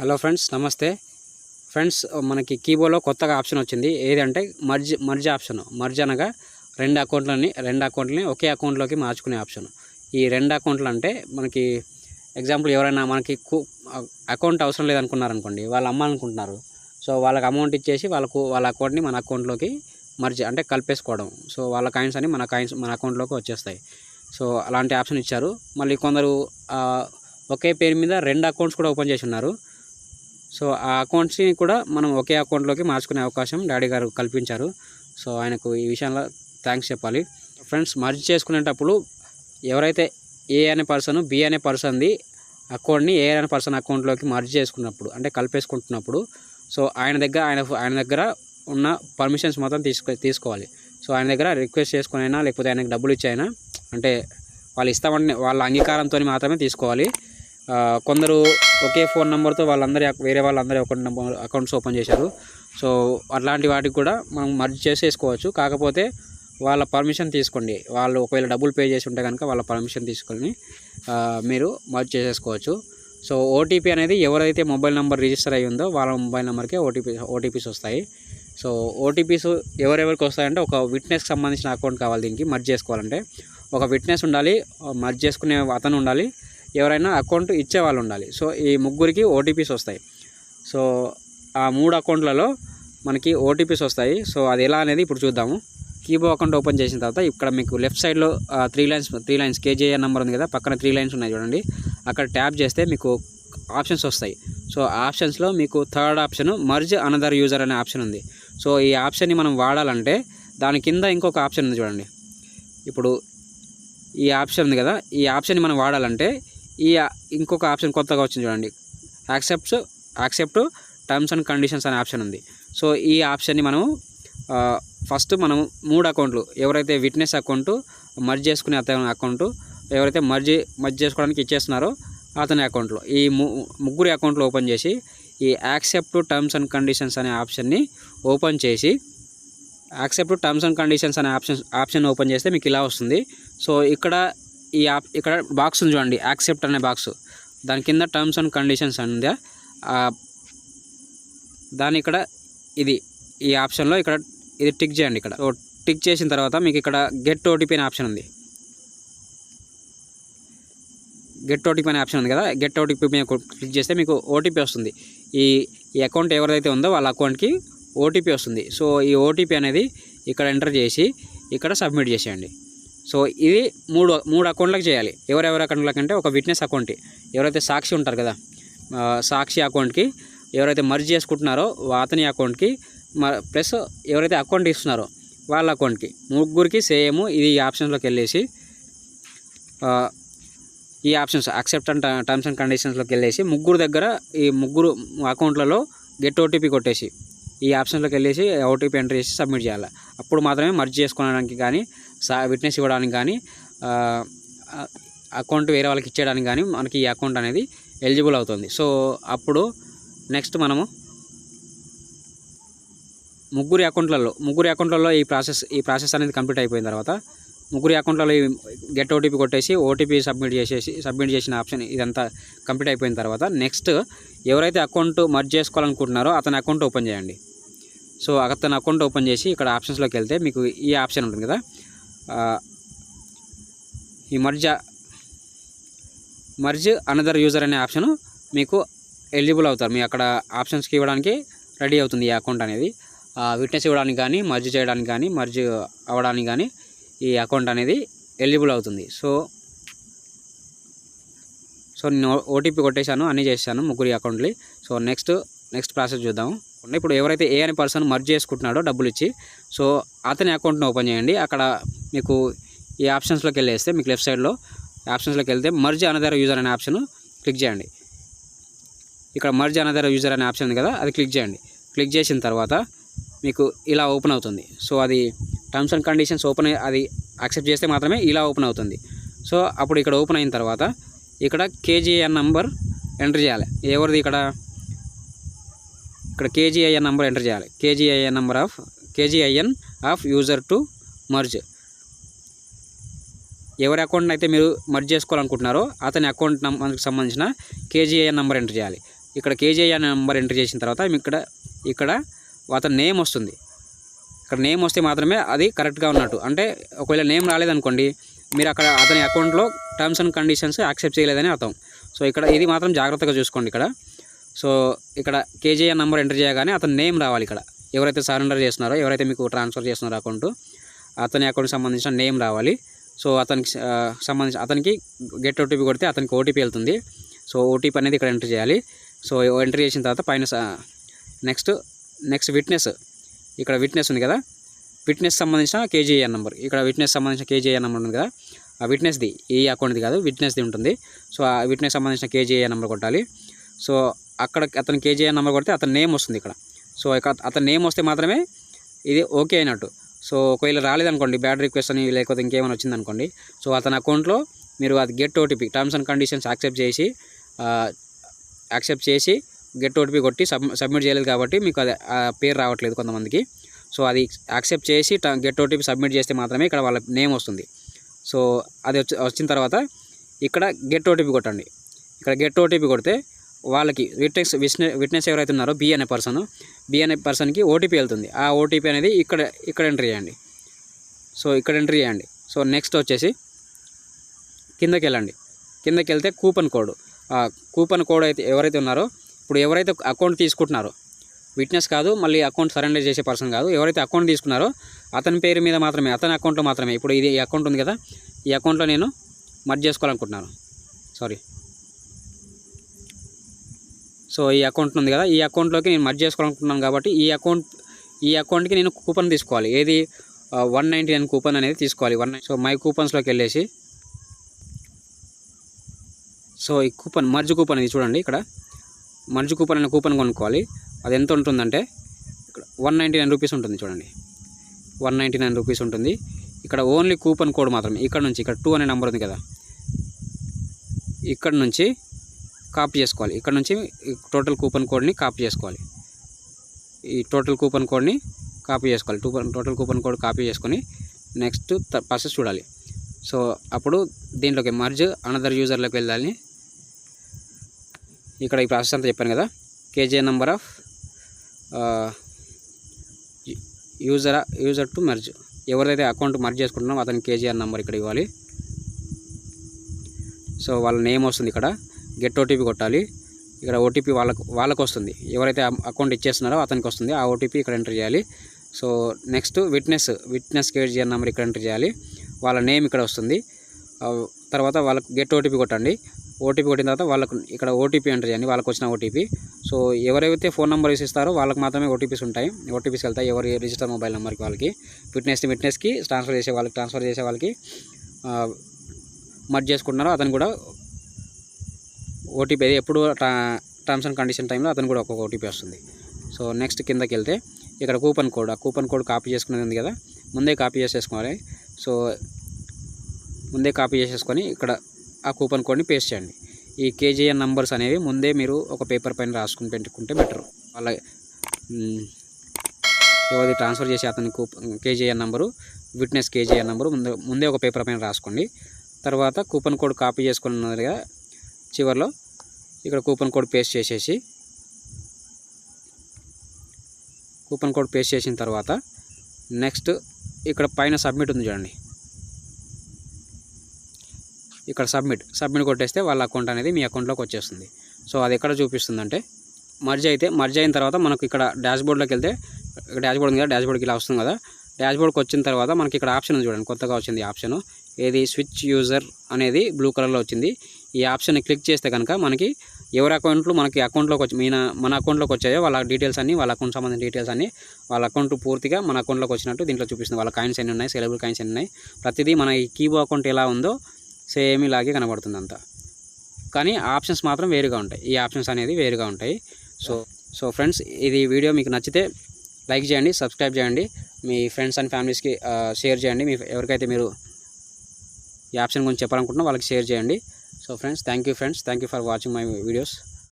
Hello friends నమస్తే. Friends మనకి కీబోర్డ్లో కొత్తగా ఆప్షన్ వచ్చింది. ఏదంటే మర్జ్ మర్జ్ ఆప్షన్. మర్జ్ అనగా రెండు అకౌంట్లని రెండు అకౌంట్లని ఒకే అకౌంట్లోకి మార్చుకునే ఆప్షన్. ఈ రెండు అకౌంట్లు అంటే మనకి ఎగ్జాంపుల్ ఎవరైనా మనకి అకౌంట్ అవసరం లేదనుకున్నారనుకోండి వాళ్ళు అమ్మాలనుకుంటున్నారు సో వాళ్ళకి అమౌంట్ ఇచ్చేసి వాళ్ళకు వాళ్ళ అకౌంట్ని మన అకౌంట్లోకి మర్జ్ అంటే కలిపేసుకోవడం. సో వాళ్ళ కాయిన్స్ అని మన కాయిన్స్ మన అకౌంట్లోకి వచ్చేస్తాయి. సో అలాంటి ఆప్షన్ ఇచ్చారు. మళ్ళీ కొందరు ఒకే పేరు మీద రెండు అకౌంట్స్ కూడా ఓపెన్ చేసి ఉన్నారు. సో ఆ అకౌంట్స్ని కూడా మనం ఒకే అకౌంట్లోకి మార్చుకునే అవకాశం డాడీ గారు కల్పించారు. సో ఆయనకు ఈ విషయంలో థ్యాంక్స్ చెప్పాలి. ఫ్రెండ్స్ మర్జ్ చేసుకునేటప్పుడు ఎవరైతే ఏ అనే పర్సన్ బి అనే పర్సన్ది అకౌంట్ని ఏ అనే పర్సన్ అకౌంట్లోకి మర్జ్ చేసుకున్నప్పుడు అంటే కలిపేసుకుంటున్నప్పుడు సో ఆయన దగ్గర ఆయన ఆయన దగ్గర ఉన్న పర్మిషన్స్ మొత్తం తీసుకో తీసుకోవాలి. సో ఆయన దగ్గర రిక్వెస్ట్ చేసుకునైనా లేకపోతే ఆయనకు డబ్బులు ఇచ్చైనా అంటే వాళ్ళు ఇస్తామని వాళ్ళ అంగీకారంతో మాత్రమే తీసుకోవాలి. కొందరు ఒకే ఫోన్ నెంబర్తో వాళ్ళందరి వేరే వాళ్ళందరి అకౌంట్ నెంబర్ అకౌంట్స్ ఓపెన్ చేశారు. సో అట్లాంటి వాటికి కూడా మనం మర్జ్ చేసేసుకోవచ్చు. కాకపోతే వాళ్ళ పర్మిషన్ తీసుకోండి. వాళ్ళు ఒకవేళ డబ్బులు పే చేసి ఉంటే కనుక వాళ్ళ పర్మిషన్ తీసుకొని మీరు మర్జ్ చేసేసుకోవచ్చు. సో ఓటీపీ అనేది ఎవరైతే మొబైల్ నెంబర్ రిజిస్టర్ అయ్యి ఉందో వాళ్ళ మొబైల్ నెంబర్కే ఓటీపీ ఓటీపీస్ వస్తాయి. సో ఓటీపీస్ ఎవరెవరికి వస్తాయంటే ఒక విట్నెస్కి సంబంధించిన అకౌంట్ కావాలి దీనికి మర్జ్ చేసుకోవాలంటే. ఒక విట్నెస్ ఉండాలి మర్జ్ చేసుకునే అతను ఉండాలి. ఎవరైనా అకౌంట్ ఇచ్చే వాళ్ళు ఉండాలి. సో ఈ ముగ్గురికి ఓటీపీస్ వస్తాయి. సో ఆ మూడు అకౌంట్లలో మనకి ఓటీపీస్ వస్తాయి. సో అది ఎలా అనేది ఇప్పుడు చూద్దాము. కీబో అకౌంట్ ఓపెన్ చేసిన తర్వాత ఇక్కడ మీకు లెఫ్ట్ సైడ్లో three lines three lines KGR number ఉంది కదా పక్కన త్రీ లైన్స్ ఉన్నాయి చూడండి. అక్కడ ట్యాప్ చేస్తే మీకు ఆప్షన్స్ వస్తాయి. సో ఆప్షన్స్లో మీకు third option merge another user అనే ఆప్షన్ ఉంది. సో ఈ ఆప్షన్ని మనం వాడాలంటే దాని కింద ఇంకొక ఆప్షన్ ఉంది చూడండి. ఇప్పుడు ఈ ఆప్షన్ ఉంది కదా ఈ ఆప్షన్ని మనం వాడాలంటే ఈ ఇంకొక ఆప్షన్ కొత్తగా వచ్చింది చూడండి. Accepts accept terms and conditions అనే ఆప్షన్ ఉంది. సో ఈ ఆప్షన్ని మనం ఫస్ట్ మనం మూడు అకౌంట్లు ఎవరైతే విట్నెస్ అకౌంట్ మర్జ్ చేసుకునే అతని అకౌంట్ ఎవరైతే మర్జ్ మర్జ్ చేసుకోవడానికి ఇచ్చేస్తున్నారో అతని అకౌంట్లో ఈ ము ముగ్గురి అకౌంట్లో ఓపెన్ చేసి ఈ యాక్సెప్ట్ టర్మ్స్ అండ్ కండిషన్స్ అనే ఆప్షన్ని ఓపెన్ చేసి యాక్సెప్ట్ టర్మ్స్ అండ్ కండిషన్స్ అనే ఆప్షన్ ఆప్షన్ ఓపెన్ చేస్తే మీకు ఇలా వస్తుంది. సో ఇక్కడ ఈ యాప్ ఇక్కడ బాక్స్ ఉంది చూడండి యాక్సెప్ట్ అనే బాక్స్ దాని కింద టర్మ్స్ అండ్ కండిషన్స్ ఉంది. దాని ఇక్కడ ఇది ఈ ఆప్షన్లో ఇక్కడ ఇది టిక్ చేయండి ఇక్కడ. సో టిక్ చేసిన తర్వాత మీకు ఇక్కడ గెట్ ఓటీపీ అనే ఆప్షన్ ఉంది. గెట్ ఓటీపీ అనే ఆప్షన్ ఉంది కదా గెట్ ఓటీపీ మీద క్లిక్ చేస్తే మీకు ఓటీపీ వస్తుంది. ఈ ఈ అకౌంట్ ఎవరైతే ఉందో వాళ్ళ అకౌంట్కి ఓటీపీ వస్తుంది. సో ఈ ఓటీపీ అనేది ఇక్కడ ఎంటర్ చేసి ఇక్కడ సబ్మిట్ చేసేయండి. సో ఇది మూడు మూడు అకౌంట్లకు చేయాలి. ఎవరెవరి అకౌంట్లకు అంటే ఒక విట్నెస్ అకౌంట్ ఎవరైతే సాక్షి ఉంటారు కదా సాక్షి అకౌంట్కి ఎవరైతే మర్జ్ చేసుకుంటున్నారో అతని అకౌంట్కి ప్లస్ ఎవరైతే అకౌంట్ ఇస్తున్నారో వాళ్ళ అకౌంట్కి. ముగ్గురికి సేమ్ ఇది ఈ ఆప్షన్స్లోకి వెళ్ళేసి ఈ options accept and terms and కండిషన్స్లోకి వెళ్ళేసి ముగ్గురు దగ్గర ఈ ముగ్గురు అకౌంట్లలో గెట్ ఓటీపీ కొట్టేసి ఈ ఆప్షన్లోకి వెళ్ళేసి ఓటీపీ ఎంటర్ చేసి సబ్మిట్ చేయాలి. అప్పుడు మాత్రమే మర్జ్ చేసుకోవడానికి కానీ సా విట్నెస్ ఇవ్వడానికి కానీ అకౌంట్ వేరే వాళ్ళకి ఇచ్చేయడానికి కానీ మనకి ఈ అకౌంట్ అనేది ఎలిజిబుల్ అవుతుంది. సో అప్పుడు నెక్స్ట్ మనము ముగ్గురి అకౌంట్లలో ముగ్గురి అకౌంట్లలో ఈ ప్రాసెస్ ఈ ప్రాసెస్ అనేది కంప్లీట్ అయిపోయిన తర్వాత ముగ్గురి అకౌంట్లలో గెట్ ఓటీపీ కొట్టేసి ఓటీపీ సబ్మిట్ చేసేసి సబ్మిట్ చేసిన ఆప్షన్ ఇదంతా కంప్లీట్ అయిపోయిన తర్వాత నెక్స్ట్ ఎవరైతే అకౌంట్ మర్జ్ చేసుకోవాలనుకుంటున్నారో అతని అకౌంట్ ఓపెన్ చేయండి. సో అతని అకౌంట్ ఓపెన్ చేసి ఇక్కడ ఆప్షన్స్లోకి వెళ్తే మీకు ఈ ఆప్షన్ ఉంటుంది కదా. ఈ మర్జ్ మర్జ్ అనదర్ యూజర్ అనే ఆప్షన్ మీకు ఎలిజిబుల్ అవుతారు. మీ అక్కడ ఆప్షన్స్కి ఇవ్వడానికి రెడీ అవుతుంది ఈ అకౌంట్ అనేది. విట్నెస్ ఇవ్వడానికి కానీ మర్జ్ చేయడానికి కానీ మర్జ్ అవ్వడానికి కానీ ఈ అకౌంట్ అనేది ఎలిజిబుల్ అవుతుంది. సో సో నేను ఓటీపీ కొట్టేశాను అన్నీ చేశాను ముగ్గురి అకౌంట్ని సో నెక్స్ట్ నెక్స్ట్ ప్రాసెస్ చూద్దాము. ఇప్పుడు ఎవరైతే ఏ అనే పర్సన్ మర్జ్ చేసుకుంటున్నాడో డబ్బులు ఇచ్చి సో అతని అకౌంట్ని ఓపెన్ చేయండి. అక్కడ మీకు ఈ ఆప్షన్స్లోకి వెళ్ళేస్తే మీకు లెఫ్ట్ సైడ్లో ఆప్షన్స్లోకి వెళ్తే మర్జ్ అనదర్ యూజర్ అనే ఆప్షన్ క్లిక్ చేయండి. ఇక్కడ మర్జ్ అనదర్ యూజర్ అనే ఆప్షన్ ఉంది కదా అది క్లిక్ చేయండి. క్లిక్ చేసిన తర్వాత మీకు ఇలా ఓపెన్ అవుతుంది. సో అది టర్మ్స్ అండ్ కండిషన్స్ ఓపెన్ అది యాక్సెప్ట్ చేస్తే మాత్రమే ఇలా ఓపెన్ అవుతుంది. సో అప్పుడు ఇక్కడ ఓపెన్ అయిన తర్వాత ఇక్కడ కేజీఎన్ నంబర్ ఎంటర్ చేయాలి. ఎవరిది ఇక్కడ? ఇక్కడ కేజీఐఎన్ నెంబర్ ఎంటర్ చేయాలి. KGIN number of KGIN of user to merge. ఎవరి అకౌంట్ అయితే మీరు మర్జ్ చేసుకోవాలనుకుంటున్నారో అతని అకౌంట్ నెంబర్కి సంబంధించిన కేజీఐఎన్ నెంబర్ ఎంటర్ చేయాలి. ఇక్కడ కేజీఐఎన్ నెంబర్ ఎంటర్ చేసిన తర్వాత ఇక్కడ ఇక్కడ అతని నేమ్ వస్తుంది. ఇక్కడ నేమ్ వస్తే మాత్రమే అది కరెక్ట్గా ఉన్నట్టు. అంటే ఒకవేళ నేమ్ రాలేదనుకోండి మీరు అక్కడ అతని అకౌంట్లో టర్మ్స్ అండ్ కండిషన్స్ యాక్సెప్ట్ చేయలేదని అర్థం. సో ఇక్కడ ఇది మాత్రం జాగ్రత్తగా చూసుకోండి ఇక్కడ. సో ఇక్కడ కేజీఏ నెంబర్ ఎంటర్ చేయగానే అతని నేమ్ రావాలి ఇక్కడ. ఎవరైతే సరెండర్ చేస్తున్నారో ఎవరైతే మీకు ట్రాన్స్ఫర్ చేస్తున్నారో అకౌంట్ అతని అకౌంట్కి సంబంధించిన నేమ్ రావాలి. సో అతనికి సంబంధించి అతనికి గెట్ ఓటీపీ కొడితే అతనికి ఓటీపీ వెళ్తుంది. సో ఓటీపీ అనేది ఇక్కడ ఎంటర్ చేయాలి. సో ఎంటర్ చేసిన తర్వాత పైన నెక్స్ట్ నెక్స్ట్ విట్నెస్. ఇక్కడ విట్నెస్ ఉంది కదా. విట్నెస్ సంబంధించిన కేజీఏఎన్ నెంబర్. ఇక్కడ విట్నెస్ సంబంధించిన కేజీఏఎన్ నెంబర్ ఉంది కదా. ఆ విట్నెస్ది ఈ అకౌంట్ది కాదు విట్నెస్ది ఉంటుంది. సో ఆ విట్నెస్ సంబంధించిన కేజీఏఎన్ నెంబర్ కొట్టాలి. సో అక్కడ అతను కేజీఆర్ నెంబర్ కొడితే అతని నేమ్ వస్తుంది ఇక్కడ. సో ఇక అతని నేమ్ వస్తే మాత్రమే ఇది ఓకే అయినట్టు. సో ఒకవేళ రాలేదనుకోండి బ్యాడ్ రిక్వెస్ట్ అని లేకపోతే ఇంకేమైనా వచ్చిందనుకోండి సో అతని అకౌంట్లో మీరు అది get OTP terms and conditions accept చేసి యాక్సెప్ట్ చేసి గెట్ ఓటీపీ కొట్టి సబ్ సబ్మిట్ చేయలేదు కాబట్టి మీకు అది ఆ పేరు రావట్లేదు కొంతమందికి. సో అది యాక్సెప్ట్ చేసి గెట్ ఓటీపీ సబ్మిట్ చేస్తే మాత్రమే ఇక్కడ వాళ్ళ నేమ్ వస్తుంది. సో అది వచ్చి వచ్చిన తర్వాత ఇక్కడ గెట్ ఓటీపీ కొట్టండి. ఇక్కడ గెట్ ఓటీపీ కొడితే వాళ్ళకి విట్నెస్ విట్నెస్ విట్నెస్ ఎవరైతే ఉన్నారో బి అనే పర్సన్ బి అనే పర్సన్కి ఓటీపీ వెళ్తుంది. ఆ ఓటీపీ అనేది ఇక్కడ ఇక్కడ ఎంట్రీ చేయండి. సో ఇక్కడ ఎంట్రీ చేయండి. సో నెక్స్ట్ వచ్చేసి కిందకి వెళ్ళండి. కిందకి వెళ్తే కూపన్ కోడ్. కూపన్ కోడ్ అయితే ఎవరైతే ఉన్నారో ఇప్పుడు ఎవరైతే అకౌంట్ తీసుకుంటున్నారో విట్నెస్ కాదు మళ్ళీ అకౌంట్ సరెండర్ చేసే పర్సన్ కాదు ఎవరైతే అకౌంట్ తీసుకున్నారో అతని పేరు మీద మాత్రమే అతని అకౌంట్లో మాత్రమే. ఇప్పుడు ఇది ఈ అకౌంట్ ఉంది కదా ఈ అకౌంట్లో నేను మర్జ్ చేసుకోవాలనుకుంటున్నాను. సారీ సో ఈ అకౌంట్ ఉంది కదా ఈ అకౌంట్లోకి నేను మర్జ్ చేసుకోవాలనుకుంటున్నాను కాబట్టి ఈ అకౌంట్ ఈ అకౌంట్కి నేను కూపన్ తీసుకోవాలి. ఏది? వన్ నైంటీ నైన్ కూపన్ అనేది తీసుకోవాలి. వన్ సో మై కూపన్స్లోకి వెళ్ళేసి. సో ఈ కూపన్ మర్జ్ కూపన్ ఇది చూడండి ఇక్కడ. మర్జ్ కూపన్ అనే కూపన్ కొనుక్కోవాలి. అది ఎంత ఉంటుందంటే ఇక్కడ వన్ నైంటీ నైన్ రూపీస్ ఉంటుంది చూడండి. వన్ నైంటీ నైన్ రూపీస్ ఉంటుంది. ఇక్కడ ఓన్లీ కూపన్ కోడ్ మాత్రమే. ఇక్కడ నుంచి ఇక్కడ టూ అనే నెంబర్ ఉంది కదా. ఇక్కడ నుంచి కాపీ చేసుకోవాలి. ఇక్కడ నుంచి టోటల్ కూపన్ కోడ్ని కాపీ చేసుకోవాలి. ఈ టోటల్ కూపన్ కోడ్ని కాపీ చేసుకోవాలి. Two total coupon code copy చేసుకొని నెక్స్ట్ ప్రాసెస్ చూడాలి. సో అప్పుడు దీంట్లోకి మర్జ్ అనదర్ యూజర్లోకి వెళ్ళాలి. ఇక్కడ ఈ ప్రాసెస్ అంతా చెప్పాను కదా. KG number of user user to merge ఎవరైతే అకౌంట్ మర్జ్ చేసుకుంటున్నామో అతనికి కేజీఆర్ నెంబర్ ఇక్కడ ఇవ్వాలి. సో వాళ్ళ నేమ్ వస్తుంది ఇక్కడ. గెట్ ఓటీపీ కొట్టాలి. ఇక్కడ ఓటీపీ వాళ్ళకు వాళ్ళకు వస్తుంది ఎవరైతే అకౌంట్ ఇచ్చేస్తున్నారో అతనికి వస్తుంది ఆ ఓటీపీ ఇక్కడ ఎంటర్ చేయాలి. So next witness witness KGR number ఇక్కడ ఎంటర్ చేయాలి. వాళ్ళ నేమ్ ఇక్కడ వస్తుంది. తర్వాత వాళ్ళకు గెట్ ఓటీపీ కొట్టండి. ఓటీపీ కొట్టిన తర్వాత వాళ్ళకు ఇక్కడ ఓటీపీ ఎంటర్ చేయండి. వాళ్ళకి వచ్చిన ఓటీపీ సో ఎవరైతే ఫోన్ నెంబర్ ఇస్తారో వాళ్ళకి మాత్రమే ఓటీపీస్ ఉంటాయి. ఓటీపీస్ వెళ్తాయి. ఎవరి రిజిస్టర్ మొబైల్ నెంబర్కి వాళ్ళకి. ఫిట్నెస్ని విట్నెస్కి ట్రాన్స్ఫర్ చేసే వాళ్ళకి ట్రాన్స్ఫర్ చేసే వాళ్ళకి మర్జ్ చేసుకుంటున్నారో అతను కూడా ఓటీపీ ఎప్పుడు టర్మ్స్ అండ్ కండిషన్ టైంలో అతను కూడా ఒక్కొక్క ఓటీపీ వస్తుంది. సో నెక్స్ట్ కిందకి వెళ్తే ఇక్కడ కూపన్ కోడ్ ఆ కూపన్ కోడ్ కాపీ చేసుకునేది ఉంది కదా ముందే కాపీ చేసేసుకోవాలి. సో ముందే కాపీ చేసేసుకొని ఇక్కడ ఆ కూపన్ కోడ్ని పేస్ట్ చేయండి. ఈ కేజీఎన్ నంబర్స్ అనేవి ముందే మీరు ఒక పేపర్ పైన రాసుకుని పెట్టుకుంటే బెటర్ వాళ్ళ మ్, ఎవరిది ట్రాన్స్ఫర్ చేసి అతని coupon KGN number witness KGN number ముందే ముందే ఒక పేపర్ పైన రాసుకోండి. తర్వాత కూపన్ కోడ్ కాపీ చేసుకున్నదిగా చివరిలో ఇక్కడ కూపన్ కోడ్ పేస్ట్ చేసేసి కూపన్ కోడ్ పేస్ట్ చేసిన తర్వాత నెక్స్ట్ ఇక్కడ పైన సబ్మిట్ ఉంది చూడండి. ఇక్కడ సబ్మిట్ సబ్మిట్ కొట్టేస్తే వాళ్ళ అకౌంట్ అనేది మీ అకౌంట్లోకి వచ్చేస్తుంది. సో అది ఎక్కడ చూపిస్తుందంటే మర్జ్ అయితే మర్జ్ అయిన తర్వాత మనకు ఇక్కడ డాష్బోర్డ్లోకి వెళ్తే డాష్ బోర్డ్ ఉంది కదా డాష్ బోర్డ్కి ఇలా వస్తుంది కదా డాష్ బోర్డ్కి వచ్చిన తర్వాత మనకి ఇక్కడ ఆప్షన్ ఉంది చూడండి కొత్తగా వచ్చింది ఆప్షన్. ఏది? స్విచ్ యూజర్ అనేది బ్లూ కలర్లో వచ్చింది. ఈ ఆప్షన్ క్లిక్ చేస్తే కనుక మనకి ఎవరి అకౌంట్లు మనకి అకౌంట్లోకి వచ్చి మన మన అకౌంట్లోకి వచ్చాయో వాళ్ళ డీటెయిల్స్ అన్ని వాళ్ళ అకౌంట్ సంబంధించిన డీటెయిల్స్ అన్ని వాళ్ళ అకౌంట్ పూర్తిగా మన అకౌంట్లోకి వచ్చినట్టు దీంట్లో చూపిస్తుంది. వాళ్ళ కాయిన్స్ ఎన్ని ఉన్నాయి సెలబుల్ కాయిన్స్ ఎన్ని ఉన్నాయి ప్రతిదీ మన ఈ కీబో అకౌంట్ ఎలా ఉందో సేమ్ ఇలాగే కనబడుతుంది అంతా. కానీ ఆప్షన్స్ మాత్రం వేరుగా ఉంటాయి. ఈ ఆప్షన్స్ అనేది వేరుగా ఉంటాయి. సో సో ఫ్రెండ్స్ ఇది వీడియో మీకు నచ్చితే లైక్ చేయండి సబ్స్క్రైబ్ చేయండి. మీ ఫ్రెండ్స్ అండ్ ఫ్యామిలీస్కి షేర్ చేయండి. మీ ఎవరికైతే మీరు ఈ ఆప్షన్ గురించి చెప్పాలనుకుంటున్నా వాళ్ళకి షేర్ చేయండి. so friends thank you friends. Thank you for watching my videos.